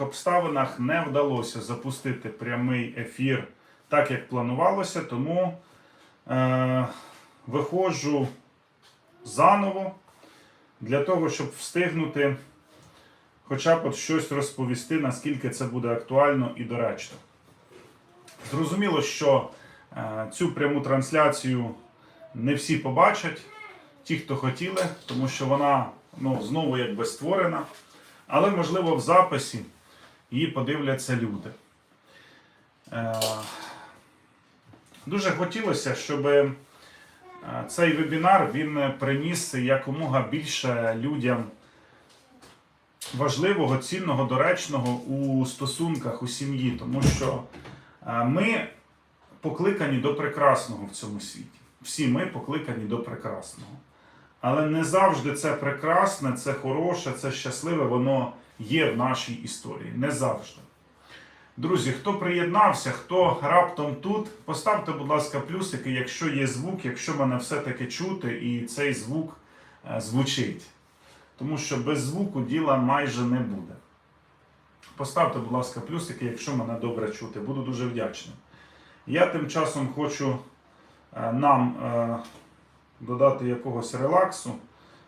обставинах не вдалося запустити прямий ефір так, як планувалося, тому е, виходжу заново для того, щоб встигнути хоча б от щось розповісти, наскільки це буде актуально і доречно. Зрозуміло, що е, цю пряму трансляцію не всі побачать, ті, хто хотіли, тому що вона ну, знову якби створена. Але, можливо, в записі її подивляться люди. Е, Дуже хотілося, щоб е, цей вебінар він приніс якомога більше людям важливого, цінного, доречного у стосунках у сім'ї, тому що е, ми покликані до прекрасного в цьому світі. Всі ми покликані до прекрасного. Але не завжди це прекрасне, це хороше, це щасливе, воно є в нашій історії. Не завжди. Друзі, хто приєднався, хто раптом тут, поставте, будь ласка, плюсики, якщо є звук, якщо мене все-таки чути і цей звук е, звучить. Тому що без звуку діла майже не буде. Поставте, будь ласка, плюсики, якщо мене добре чути. Буду дуже вдячний. Я тим часом хочу е, нам е, додати якогось релаксу,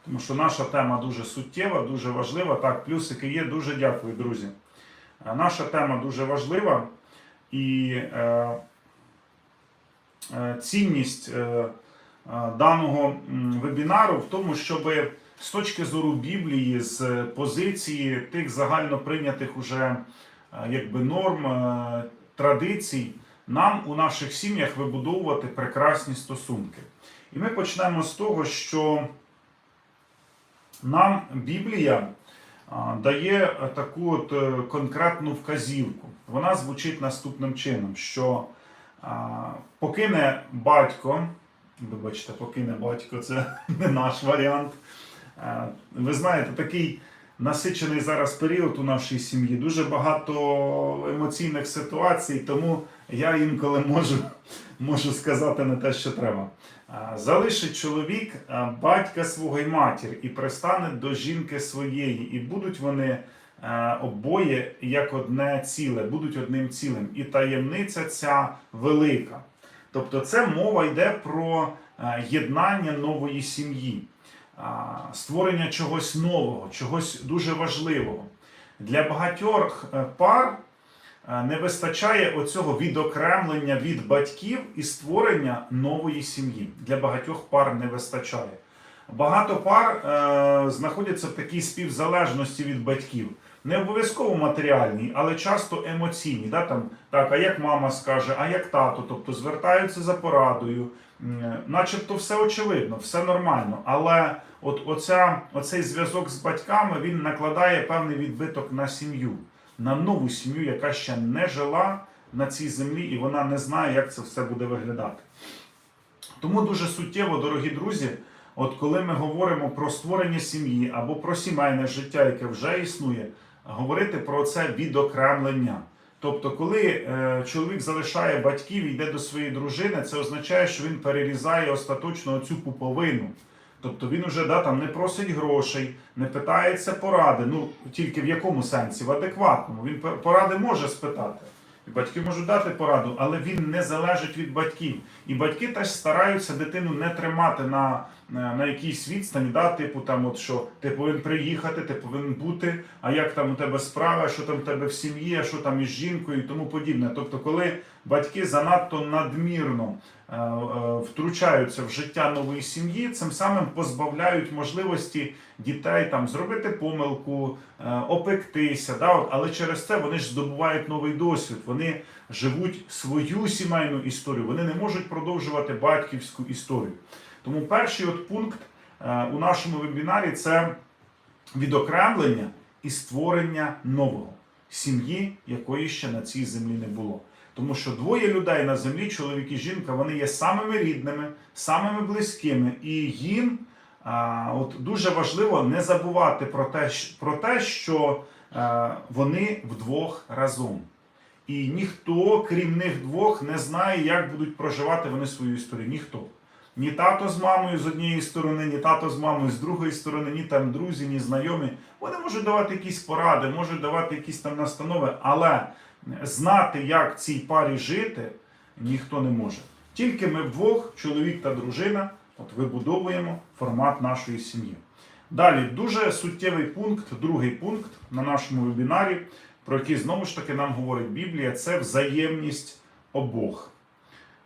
тому що наша тема дуже суттєва, дуже важлива. Так, плюсики є. Дуже дякую, друзі. Е, Наша тема дуже важлива і е, е, цінність е, е, даного вебінару в тому, щоб з точки зору Біблії, з позиції тих загально прийнятих уже е, якби норм, традицій, нам у наших сім'ях вибудовувати прекрасні стосунки. І ми почнемо з того, що нам Біблія дає таку от е, конкретну вказівку. Вона звучить наступним чином: що покине батько, вибачте, покине батько, це не наш варіант. Ви знаєте, такий насичений зараз період у нашій сім'ї, дуже багато емоційних ситуацій, тому я інколи можу, можу сказати не те, що треба. Залишить чоловік батька свого й матір і пристане до жінки своєї, і будуть вони обоє як одне ціле, будуть одним цілим. І таємниця ця велика. Тобто, це мова йде про єднання нової сім'ї, створення чогось нового, чогось дуже важливого. Для багатьох е, пар не вистачає оцього відокремлення від батьків і створення нової сім'ї. Для багатьох пар не вистачає. Багато пар е, знаходяться в такій співзалежності від батьків. Не обов'язково матеріальній, але часто емоційній. Да? Там, так, а як мама скаже, а як тато, тобто звертаються за порадою, начебто все очевидно, все нормально. Але от оця, оцей зв'язок з батьками він накладає певний відбиток на сім'ю, на нову сім'ю, яка ще не жила на цій землі, і вона не знає, як це все буде виглядати. Тому дуже суттєво, дорогі друзі, от коли ми говоримо про створення сім'ї або про сімейне життя, яке вже існує, говорити про це відокремлення. Тобто, коли е, чоловік залишає батьків і йде до своєї дружини, це означає, що він перерізає остаточно цю пуповину. Тобто він уже да, там, не просить грошей, не питається поради. Ну тільки в якому сенсі? В адекватному. Він поради може спитати. І батьки можуть дати пораду, але він не залежить від батьків. І батьки теж стараються дитину не тримати на, на, на якійсь відстані, да, типу там, от що ти повинен приїхати, ти повинен бути, а як там у тебе справа, що там у тебе в сім'ї, а що там із жінкою і тому подібне. Тобто, коли батьки занадто надмірно е, е, втручаються в життя нової сім'ї, цим самим позбавляють можливості дітей там зробити помилку, е, опектися. Да? Але через це вони ж здобувають новий досвід. Вони живуть свою сімейну історію. Вони не можуть продовжувати батьківську історію. Тому перший от пункт у нашому вебінарі це відокремлення і створення нового сім'ї, якої ще на цій землі не було. Тому що двоє людей на землі, чоловік і жінка, вони є самими рідними, самими близькими, і їм а, от дуже важливо не забувати про те, про те що а, вони вдвох разом. І ніхто, крім них двох, не знає, як будуть проживати вони свою історію. Ніхто. ні тато з мамою з однієї сторони, ні тато з мамою з другої сторони, ні там друзі, ні знайомі. Вони можуть давати якісь поради, можуть давати якісь там настанови, але знати, як цій парі жити, ніхто не може. Тільки ми вдвох, чоловік та дружина, от вибудовуємо формат нашої сім'ї. Далі дуже суттєвий пункт, другий пункт на нашому вебінарі, про який знову ж таки нам говорить Біблія, це взаємність обох.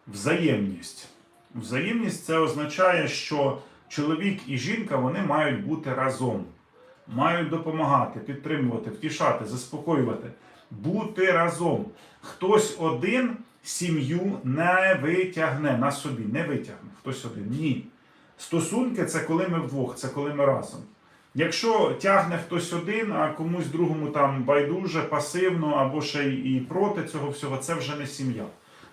Взаємність. Взаємність це означає, що чоловік і жінка вони мають бути разом, мають допомагати, підтримувати, втішати, заспокоювати, бути разом. Хтось один сім'ю не витягне на собі, не витягне. Хтось один. Ні. Стосунки це коли ми вдвох, це коли ми разом. Якщо тягне хтось один, а комусь другому там байдуже, пасивно або ще й проти цього всього, це вже не сім'я.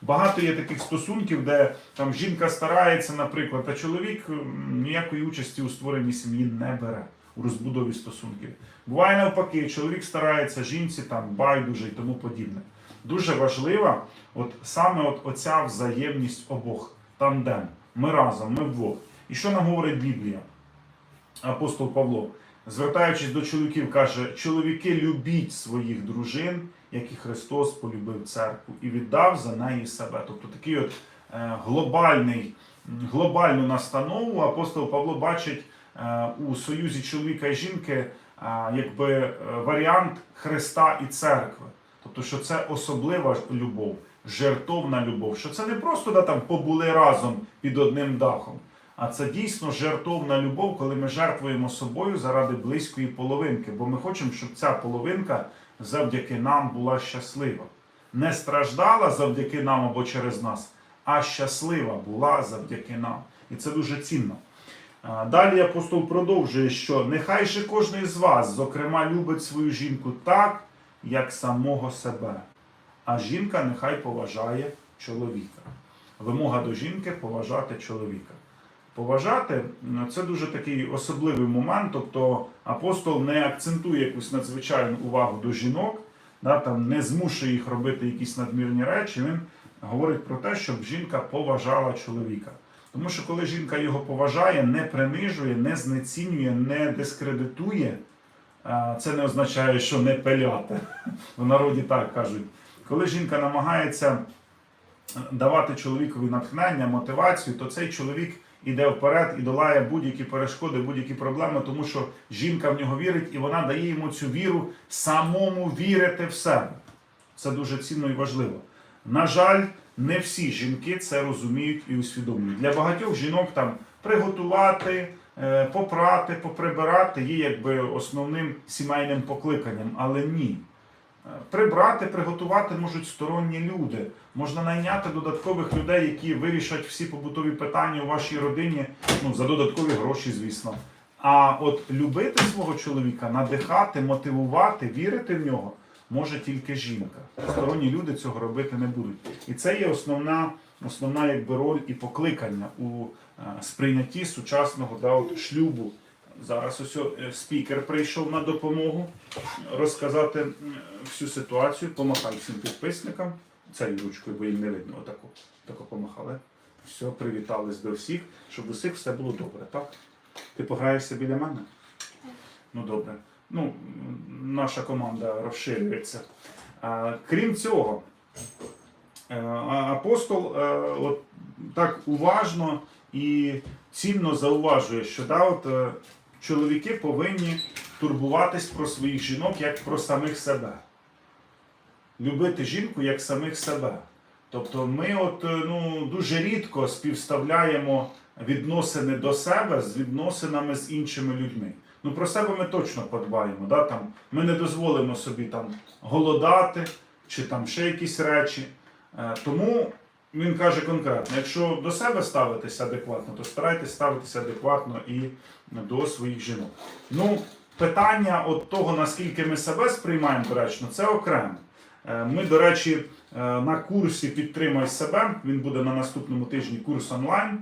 Багато є таких стосунків, де там жінка старається, наприклад, а чоловік ніякої участі у створенні сім'ї не бере у розбудові стосунків. Буває навпаки, чоловік старається, жінці там байдуже і тому подібне. Дуже важлива от саме от оця взаємність обох, тандем. Ми разом, ми вдвох. І що нам говорить Біблія? Апостол Павло, звертаючись до чоловіків, каже: чоловіки, любіть своїх дружин, як і Христос полюбив церкву і віддав за неї себе. Тобто такий от е, глобальний, глобальну настанову апостол Павло бачить у союзі чоловіка і жінки е, якби е, варіант Христа і церкви. Тобто, що це особлива любов, жертовна любов, що це не просто да, там побули разом під одним дахом. А це дійсно жертовна любов, коли ми жертвуємо собою заради близької половинки. Бо ми хочемо, щоб ця половинка завдяки нам була щаслива. Не страждала завдяки нам або через нас, а щаслива була завдяки нам. І це дуже цінно. Далі апостол продовжує, що нехай же кожен з вас, зокрема, любить свою жінку так, як самого себе. А жінка нехай поважає чоловіка. Вимога до жінки поважати чоловіка. Поважати це дуже такий особливий момент. Тобто апостол не акцентує якусь надзвичайну увагу до жінок, да, там, не змушує їх робити якісь надмірні речі. Він говорить про те, щоб жінка поважала чоловіка. Тому що коли жінка його поважає, не принижує, не знецінює, не дискредитує, це не означає, що не пиляти. В народі так кажуть. Коли жінка намагається давати чоловікові натхнення, мотивацію, то цей чоловік іде вперед і долає будь-які перешкоди, будь-які проблеми, тому що жінка в нього вірить і вона дає йому цю віру самому вірити в себе. Це дуже цінно і важливо. На жаль, не всі жінки це розуміють і усвідомлюють. Для багатьох жінок там приготувати, е, попрати, поприбирати є якби основним сімейним покликанням, але ні. Е, Прибрати, приготувати можуть сторонні люди. Можна найняти додаткових людей, які вирішать всі побутові питання у вашій родині, ну за додаткові гроші, звісно. А от любити свого чоловіка, надихати, мотивувати, вірити в нього може тільки жінка. Сторонні люди цього робити не будуть. І це є основна, основна якби роль і покликання у е, сприйнятті сучасного да, от, шлюбу. Зараз ось е, спікер прийшов на допомогу розказати всю ситуацію. Помахай всім підписникам. Цією ручкою, бо їм не видно. Отако. Тако помахали. Все, привітались до всіх, щоб усіх все було добре, так? Ти пограєшся біля мене? Ну добре. Ну, наша команда розширюється. Крім цього, е, апостол е, так уважно і цінно зауважує, що да, от, е, чоловіки повинні турбуватись про своїх жінок як про самих себе. Любити жінку як самих себе. Тобто ми от, ну, дуже рідко співставляємо відносини до себе з відносинами з іншими людьми. Ну про себе ми точно подбаємо. Да? Там, ми не дозволимо собі там голодати чи там ще якісь речі. Е, Тому він каже конкретно: якщо до себе ставитися адекватно, то старайтесь ставитися адекватно і до своїх жінок. Ну, питання от того, наскільки ми себе сприймаємо доречно, це окремо. Е, Ми, до речі, е, на курсі Підтримай себе. Він буде на наступному тижні курс онлайн.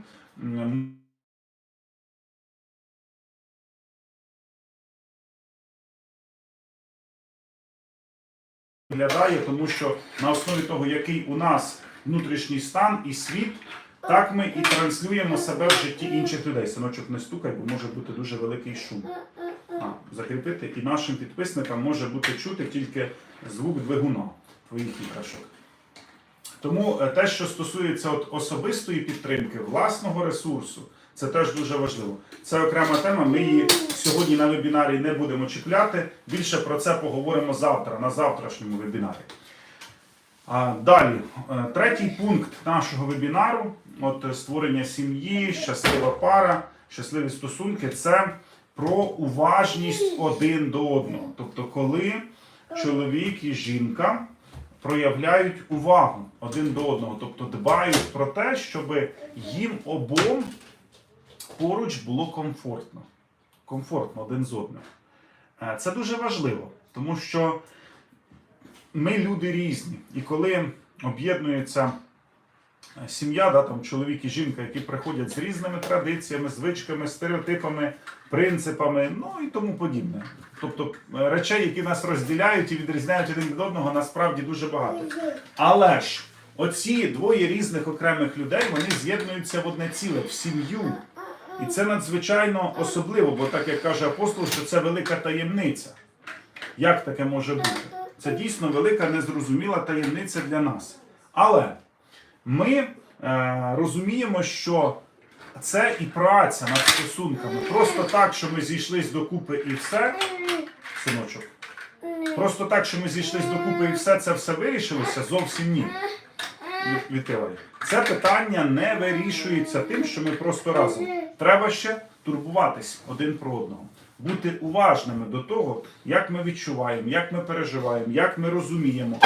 Виглядає, тому що на основі того, який у нас внутрішній стан і світ, так ми і транслюємо себе в житті інших людей. Синочок, не стукай, бо може бути дуже великий шум. А, закріпити. І нашим підписникам може бути чути тільки звук двигуна твоїх іграшок. Тому е, те, що стосується от особистої підтримки, власного ресурсу, це теж дуже важливо. Це окрема тема. Ми її сьогодні на вебінарі не будемо чіпляти. Більше про це поговоримо завтра, на завтрашньому вебінарі. А, далі, е, третій пункт нашого вебінару: от е, створення сім'ї, щаслива пара, щасливі стосунки це про уважність один до одного. Тобто, коли чоловік і жінка проявляють увагу один до одного, тобто дбають про те, щоб їм обом поруч було комфортно. Комфортно один з одним. Е, Це дуже важливо, тому що ми люди різні. І коли об'єднується е, сім'я, да, там чоловік і жінка, які приходять з різними традиціями, звичками, стереотипами, принципами, ну і тому подібне. Тобто е, речей, які нас розділяють і відрізняють один від одного, насправді дуже багато. Але ж оці двоє різних окремих людей вони з'єднуються в одне ціле, в сім'ю. І це надзвичайно особливо, бо так як каже апостол, що це велика таємниця. Як таке може бути? Це дійсно велика незрозуміла таємниця для нас. Але ми е, розуміємо, що це і праця над стосунками. Просто так, що ми зійшлись докупи і все, синочок. Просто так, що ми зійшлись докупи і все, це все вирішилося, зовсім ні. Від- Це питання не вирішується тим, що ми просто разом. Треба ще турбуватись один про одного, бути уважними до того, як ми відчуваємо, як ми переживаємо, як ми розуміємо.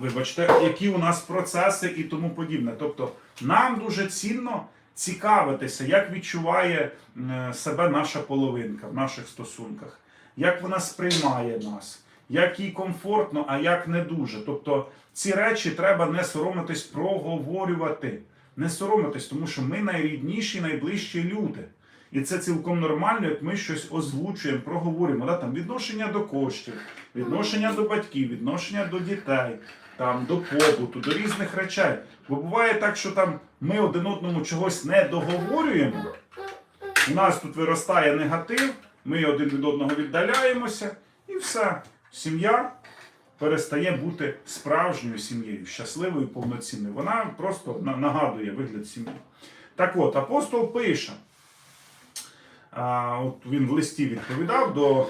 Вибачте, які у нас процеси і тому подібне. Тобто, нам дуже цінно цікавитися, як відчуває себе наша половинка в наших стосунках, як вона сприймає нас, як їй комфортно, а як не дуже. Тобто ці речі треба не соромитись проговорювати. Не соромитись, тому що ми найрідніші, найближчі люди. І це цілком нормально, як ми щось озвучуємо, проговорюємо. Да? Там, відношення до коштів, відношення до батьків, відношення до дітей, там, до побуту, до різних речей. Бо буває так, що там ми один одному чогось не договорюємо. У нас тут виростає негатив, ми один від одного віддаляємося, і все. Сім'я перестає бути справжньою сім'єю, щасливою, повноцінною. Вона просто нагадує вигляд сім'ї. Так от, апостол пише. От він в листі відповідав до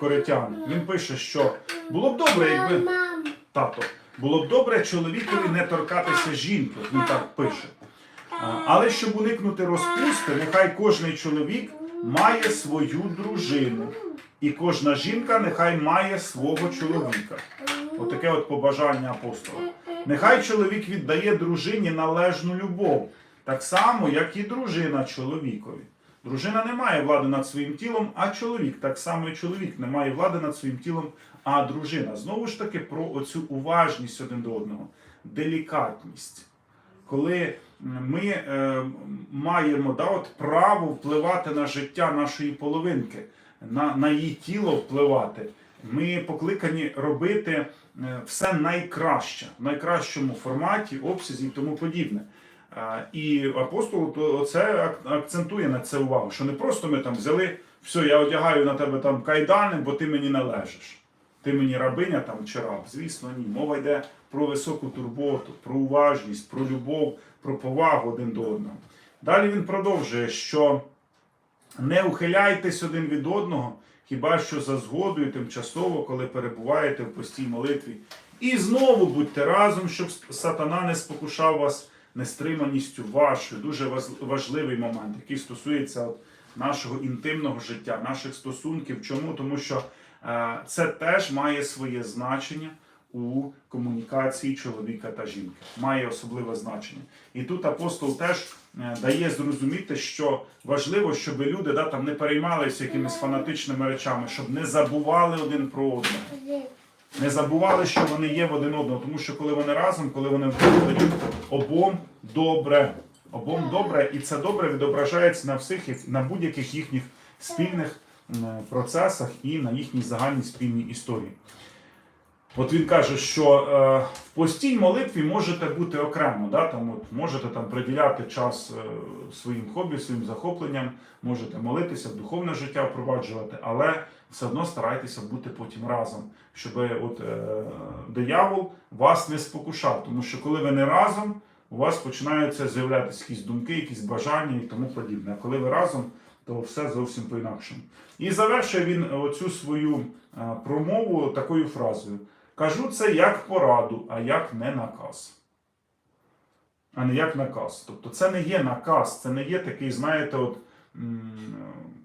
коритян. Він пише, що було б добре, якби тато, було б добре чоловікові не торкатися жінки. Він так пише. Але щоб уникнути розпусти, нехай кожний чоловік має свою дружину, і кожна жінка нехай має свого чоловіка. Отаке от побажання апостола. Нехай чоловік віддає дружині належну любов, так само, як і дружина чоловікові. Дружина не має влади над своїм тілом, а чоловік, так само і чоловік не має влади над своїм тілом, а дружина. Знову ж таки, про оцю уважність один до одного, делікатність. Коли ми е, маємо да, от, право впливати на життя нашої половинки, на, на її тіло впливати, ми покликані робити все найкраще, в найкращому форматі, обсязі і тому подібне. Е, І апостол це акцентує на це увагу, що не просто ми там взяли, все, я одягаю на тебе там кайдани, бо ти мені належиш. Ти мені рабиня там чи раб. Звісно, ні. Мова йде про високу турботу, про уважність, про любов, про повагу один до одного. Далі він продовжує, що не ухиляйтесь один від одного, хіба що за згодою тимчасово, коли перебуваєте в постій молитві. І знову будьте разом, щоб сатана не спокушав вас нестриманістю вашою. Дуже важливий момент, який стосується от нашого інтимного життя, наших стосунків. Чому? Тому що е, це теж має своє значення у комунікації чоловіка та жінки. Має особливе значення. І тут апостол теж е, дає зрозуміти, що важливо, щоб люди да, там не переймалися якимись фанатичними речами, щоб не забували один про одного. Не забували, що вони є в один одного, тому що коли вони разом, коли вони вдвох, обом добре. Обом добре, і це добре відображається на всіх на будь-яких їхніх спільних процесах і на їхній загальній спільній історії. От він каже, що е, в постій молитві можете бути окремо, да? там, от, можете там приділяти час е, своїм хобі, своїм захопленням, можете молитися, духовне життя впроваджувати, але все одно старайтеся бути потім разом, щоб от, е, диявол вас не спокушав. Тому що коли ви не разом, у вас починаються з'являтися якісь думки, якісь бажання і тому подібне. А коли ви разом, то все зовсім по-інакшому. І завершує він оцю свою е, промову такою фразою. Кажу це як пораду, а як не наказ. А не як наказ. Тобто це не є наказ, це не є такий, знаєте, от,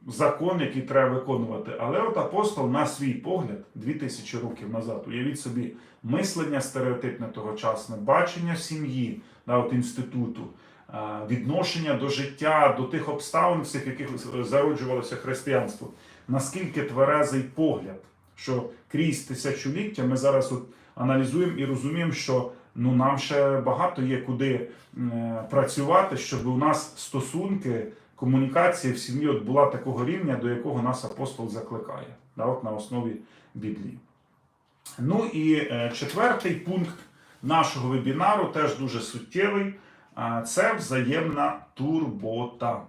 закон, який треба виконувати. Але от апостол, на свій погляд, 2000 років назад, уявіть собі, мислення стереотипне тогочасне, бачення сім'ї, да, от інституту, відношення до життя, до тих обставин, всіх, яких зароджувалося християнство. Наскільки тверезий погляд, що крізь тисячоліття ми зараз от аналізуємо і розуміємо, що ну, нам ще багато є куди е, працювати, щоб у нас стосунки, комунікація в сім'ї от була такого рівня, до якого нас апостол закликає, да, от на основі Біблії. Ну і е, четвертий пункт нашого вебінару теж дуже суттєвий. Це взаємна турбота.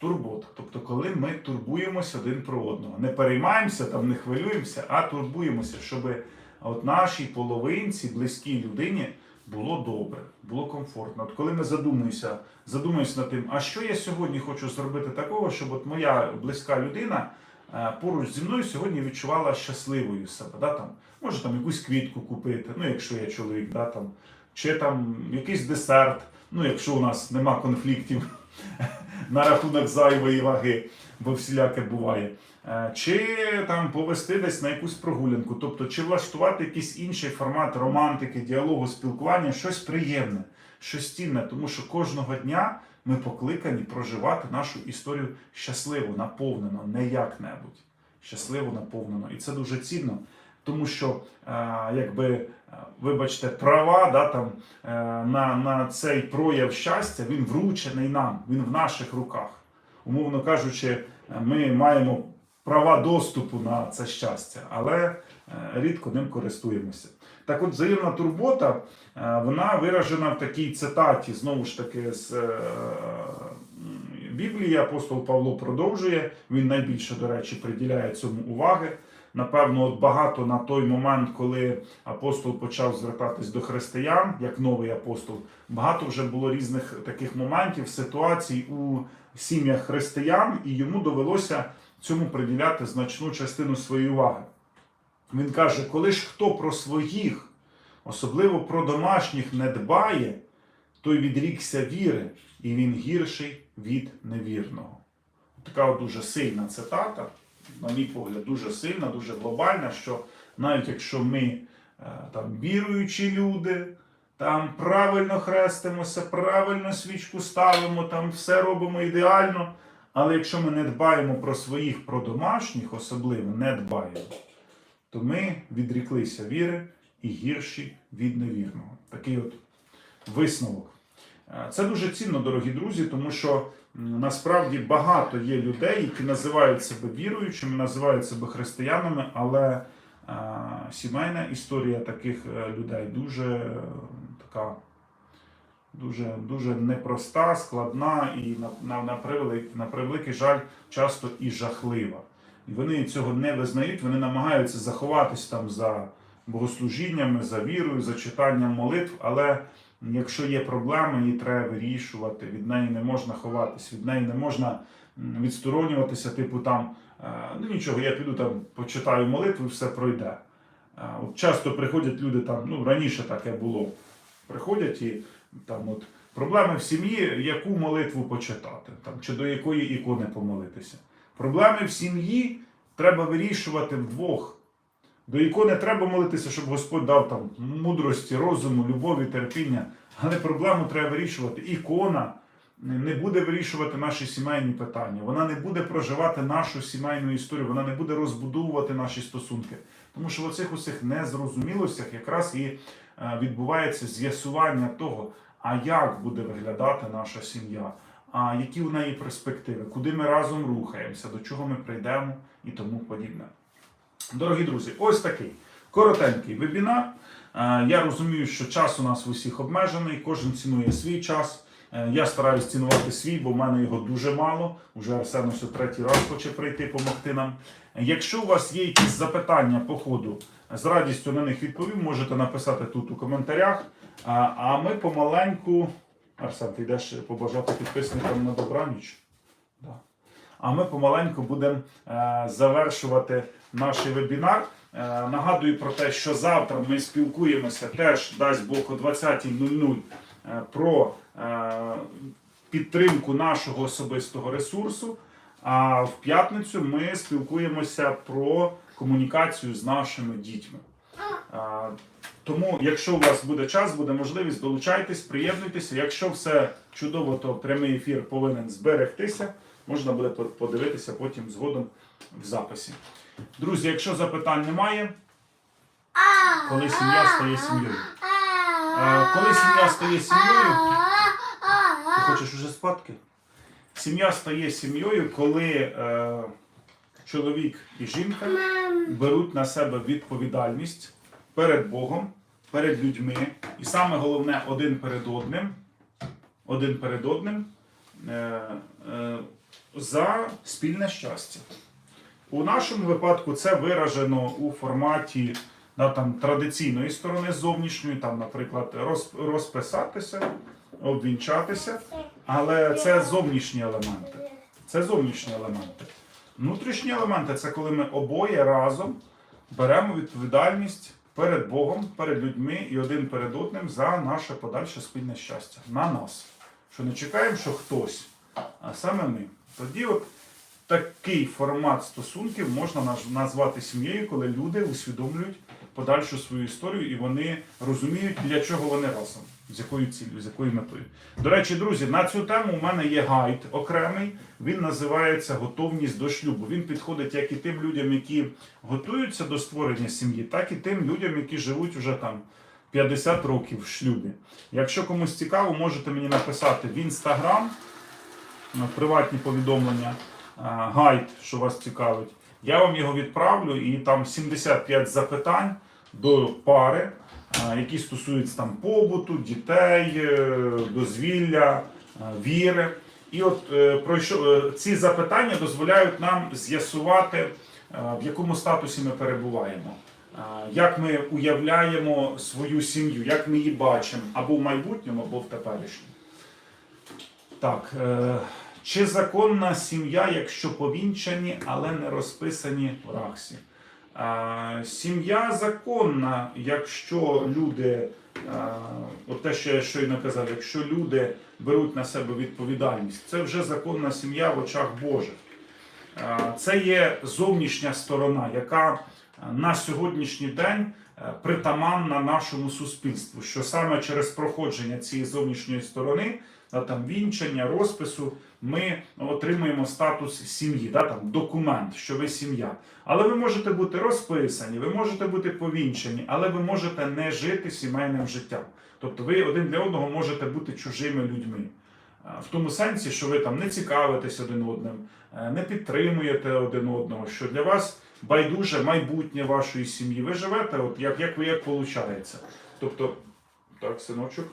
Турбота. Тобто, коли ми турбуємося один про одного. Не переймаємося, там, не хвилюємося, а турбуємося, щоб от нашій половинці, близькій людині було добре, було комфортно. От коли ми задумуємося, задумуємося над тим, а що я сьогодні хочу зробити такого, щоб от моя близька людина е, поруч зі мною сьогодні відчувала щасливою себе. Да, там, може там якусь квітку купити, ну якщо я чоловік, да, там, чи там якийсь десерт, ну якщо у нас нема конфліктів на рахунок зайвої ваги, бо всіляке буває. Е, Чи там повести десь на якусь прогулянку, тобто чи влаштувати якийсь інший формат романтики, діалогу, спілкування, щось приємне, щось цінне, тому що кожного дня ми покликані проживати нашу історію щасливо, наповнено, не як-небудь. Щасливо, наповнено. І це дуже цінно, тому що, е, якби, е, вибачте, права да, там, е, на, на цей прояв щастя, він вручений нам, він в наших руках. Умовно кажучи, ми маємо права доступу на це щастя, але рідко ним користуємося. Так от взаємна турбота, вона виражена в такій цитаті, знову ж таки, з Біблії. Апостол Павло продовжує. Він найбільше, до речі, приділяє цьому уваги. Напевно, от багато на той момент, коли апостол почав звертатись до християн, як новий апостол, багато вже було різних таких моментів, ситуацій у сім'ях християн, і йому довелося цьому приділяти значну частину своєї уваги. Він каже: коли ж хто про своїх, особливо про домашніх, не дбає, той відрікся віри, і він гірший від невірного. Така дуже сильна цитата, на мій погляд, дуже сильна, дуже глобальна, що навіть якщо ми е, там віруючі люди, там правильно хрестимося, правильно свічку ставимо, там все робимо ідеально. Але якщо ми не дбаємо про своїх, про домашніх, особливо не дбаємо, то ми відріклися віри і гірші від невірного. Такий от висновок. Е, Це дуже цінно, дорогі друзі, тому що насправді багато є людей, які називають себе віруючими, називають себе християнами, але е, сімейна історія таких е, людей дуже е, така. Дуже, дуже непроста, складна і на, на, на, превеликий, на превеликий жаль часто і жахлива. І вони цього не визнають, вони намагаються заховатись там за богослужіннями, за вірою, за читанням молитв, але якщо є проблема, її треба вирішувати, від неї не можна ховатись, від неї не можна відсторонюватися, типу там, е, ну нічого, я піду там почитаю молитву все пройде. Е, От часто приходять люди там, ну раніше таке було. Приходять і там от проблеми в сім'ї, яку молитву почитати, там, чи до якої ікони помолитися. Проблеми в сім'ї треба вирішувати вдвох. До ікони треба молитися, щоб Господь дав там мудрості, розуму, любові, терпіння. Але проблему треба вирішувати. Ікона не буде вирішувати наші сімейні питання. Вона не буде проживати нашу сімейну історію, вона не буде розбудовувати наші стосунки. Тому що в оцих усіх незрозумілостях якраз і е, відбувається з'ясування того, а як буде виглядати наша сім'я, а які у неї перспективи, куди ми разом рухаємося, до чого ми прийдемо і тому подібне. Дорогі друзі, ось такий Коротенький вебінар. Е, Я розумію, що час у нас в усіх обмежений, кожен цінує свій час. Е, Я стараюсь цінувати свій, бо в мене його дуже мало. Уже Арсен ось третій раз хоче прийти допомогти нам. Якщо у вас є якісь запитання по ходу, з радістю на них відповім, можете написати тут у коментарях. А, а ми помаленьку. Арсен, ти йдеш побажати підписникам на добраніч? А ми помаленьку будемо е, завершувати наш вебінар. Е, нагадую про те, що завтра ми спілкуємося теж, дасть Бог, о 20.00 е, про підтримку нашого особистого ресурсу. А в п'ятницю ми спілкуємося про комунікацію з нашими дітьми. Тому, якщо у вас буде час, буде можливість, долучайтесь, приєднуйтеся. Якщо все чудово, то прямий ефір повинен зберегтися. Можна буде подивитися потім згодом в записі. Друзі, якщо запитань немає, коли сім'я стає сім'єю. Е, Коли сім'я стає сім'єю, ти хочеш уже спадки? Сім'я стає сім'єю, коли е, чоловік і жінка беруть на себе відповідальність перед Богом, перед людьми, і саме головне один перед одним, один перед одним е, е, за спільне щастя. У нашому випадку це виражено у форматі да, там, традиційної сторони зовнішньої, там, наприклад, роз, розписатися, обвінчатися, але це зовнішні елементи. Це зовнішні елементи. Внутрішні елементи це коли ми обоє разом беремо відповідальність перед Богом, перед людьми і один перед одним за наше подальше спільне щастя. На нас. Що не чекаємо, що хтось, а саме ми. Тоді от такий формат стосунків можна наз- назвати сім'єю, коли люди усвідомлюють подальшу свою історію і вони розуміють, для чого вони разом, з якою цілею, з якою метою. До речі, друзі, на цю тему у мене є гайд окремий. Він називається Готовність до шлюбу. Він підходить як і тим людям, які готуються до створення сім'ї, так і тим людям, які живуть вже там 50 років в шлюбі. Якщо комусь цікаво, можете мені написати в інстаграм приватні повідомлення, е, гайд, що вас цікавить. Я вам його відправлю, і там 75 запитань до пари, е, які стосуються там побуту, дітей, е, дозвілля, віри. І от пройшов ці запитання дозволяють нам з'ясувати, в якому статусі ми перебуваємо. Як ми уявляємо свою сім'ю, як ми її бачимо або в майбутньому, або в теперішньому. Так, е, чи законна сім'я, якщо повінчані, але не розписані в рахсі? Е, сім'я законна, якщо люди, е, от те, що я щойно казав, якщо люди беруть на себе відповідальність, це вже законна сім'я в очах Божих. Це є зовнішня сторона, яка на сьогоднішній день притаманна нашому суспільству, що саме через проходження цієї зовнішньої сторони, да, там вінчання, розпису, ми отримуємо статус сім'ї, да, там документ, що ви сім'я. Але ви можете бути розписані, ви можете бути повінчані, але ви можете не жити сімейним життям. Тобто ви один для одного можете бути чужими людьми. Е, В тому сенсі, що ви там не цікавитесь один одним, е, не підтримуєте один одного, що для вас байдуже майбутнє вашої сім'ї. Ви живете, от як, як ви як виходить. Тобто, так, синочок,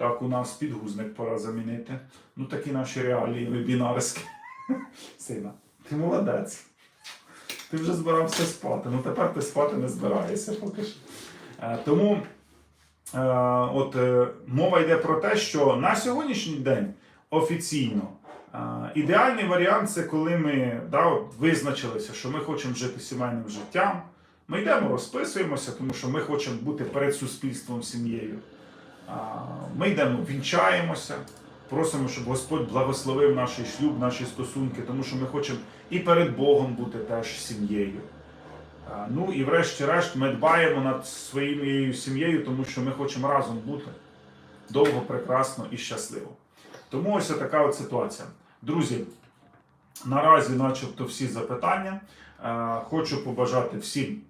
так, у нас підгузник пора замінити. Ну, такі наші реалії вебінарські. Сина, ти молодець. Ти вже збирався спати. Ну тепер ти спати не збираєшся поки що. Е, Тому е, от, е, мова йде про те, що на сьогоднішній день офіційно ідеальний варіант це коли ми да, от, визначилися, що ми хочемо жити сімейним життям. Ми йдемо, розписуємося, тому що ми хочемо бути перед суспільством сім'єю. Ми йдемо, вінчаємося, просимо, щоб Господь благословив наш шлюб, наші стосунки, тому що ми хочемо і перед Богом бути теж сім'єю. Ну і врешті-решт ми дбаємо над своєю сім'єю, тому що ми хочемо разом бути довго, прекрасно і щасливо. Тому ось така от ситуація. Друзі, наразі, начебто, всі запитання. Хочу побажати всім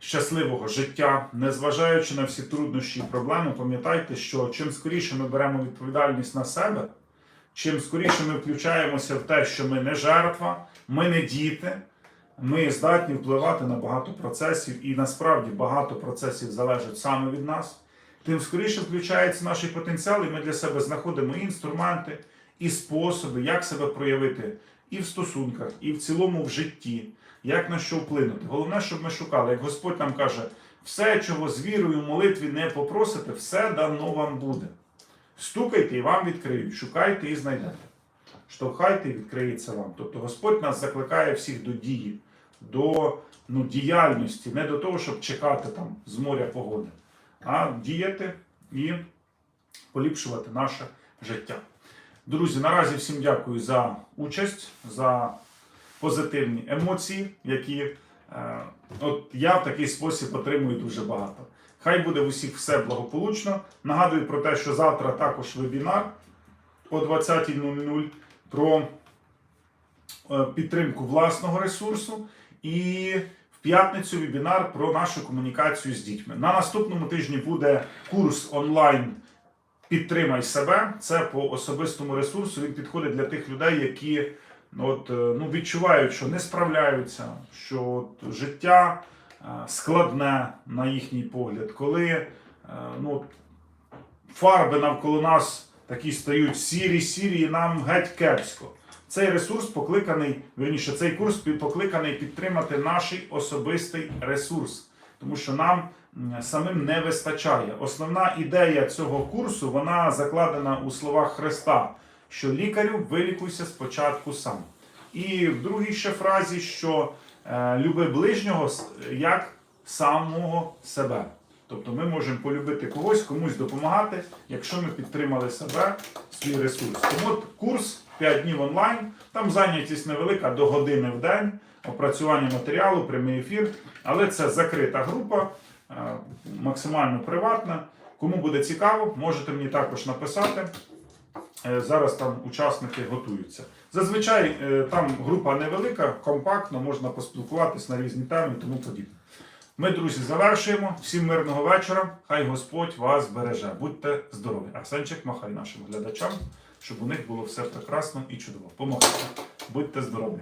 щасливого життя, незважаючи на всі труднощі і проблеми, пам'ятайте, що чим скоріше ми беремо відповідальність на себе, чим скоріше ми включаємося в те, що ми не жертва, ми не діти, ми здатні впливати на багато процесів, і насправді багато процесів залежать саме від нас, тим скоріше включається наш потенціал, і ми для себе знаходимо і інструменти, і способи, як себе проявити і в стосунках, і в цілому в житті, як на що вплинути. Головне, щоб ми шукали, як Господь нам каже, все, чого з вірою молитві не попросите, все дано вам буде. Стукайте і вам відкриють, шукайте і знайдете. Штовхайте і відкриється вам. Тобто Господь нас закликає всіх до дії, до ну, діяльності, не до того, щоб чекати там з моря погоди, а діяти і поліпшувати наше життя. Друзі, наразі всім дякую за участь, за позитивні емоції, які е, от я в такий спосіб отримую дуже багато. Хай буде в усіх все благополучно. Нагадую про те, що завтра також вебінар о 20.00 про е, підтримку власного ресурсу. І в п'ятницю вебінар про нашу комунікацію з дітьми. На наступному тижні буде курс онлайн Підтримай себе. Це по особистому ресурсу. Він підходить для тих людей, які от, е, ну, відчувають, що не справляються, що от, життя е, складне на їхній погляд, коли е, ну, фарби навколо нас такі стають сірі, сірі, і нам геть кепсько. Цей ресурс покликаний, вірніше, цей курс покликаний підтримати наш особистий ресурс, тому що нам самим не вистачає. Основна ідея цього курсу вона закладена у словах Христа, що лікарю вилікуйся спочатку сам. І в другій ще фразі, що е, люби ближнього як самого себе. Тобто ми можемо полюбити когось, комусь допомагати, якщо ми підтримали себе, свій ресурс. Тому от курс 5 днів онлайн, там зайнятість невелика до години в день, опрацювання матеріалу, прямий ефір, але це закрита група, е, максимально приватна. Кому буде цікаво, можете мені також написати. Е, Зараз там учасники готуються. Зазвичай е, там група невелика, компактно, можна поспілкуватись на різні теми і тому подібне. Ми, друзі, завершуємо. Всім мирного вечора. Хай Господь вас береже. Будьте здорові. Арсенчик, махай нашим глядачам, щоб у них було все прекрасно і чудово. Помогайте. Будьте здорові.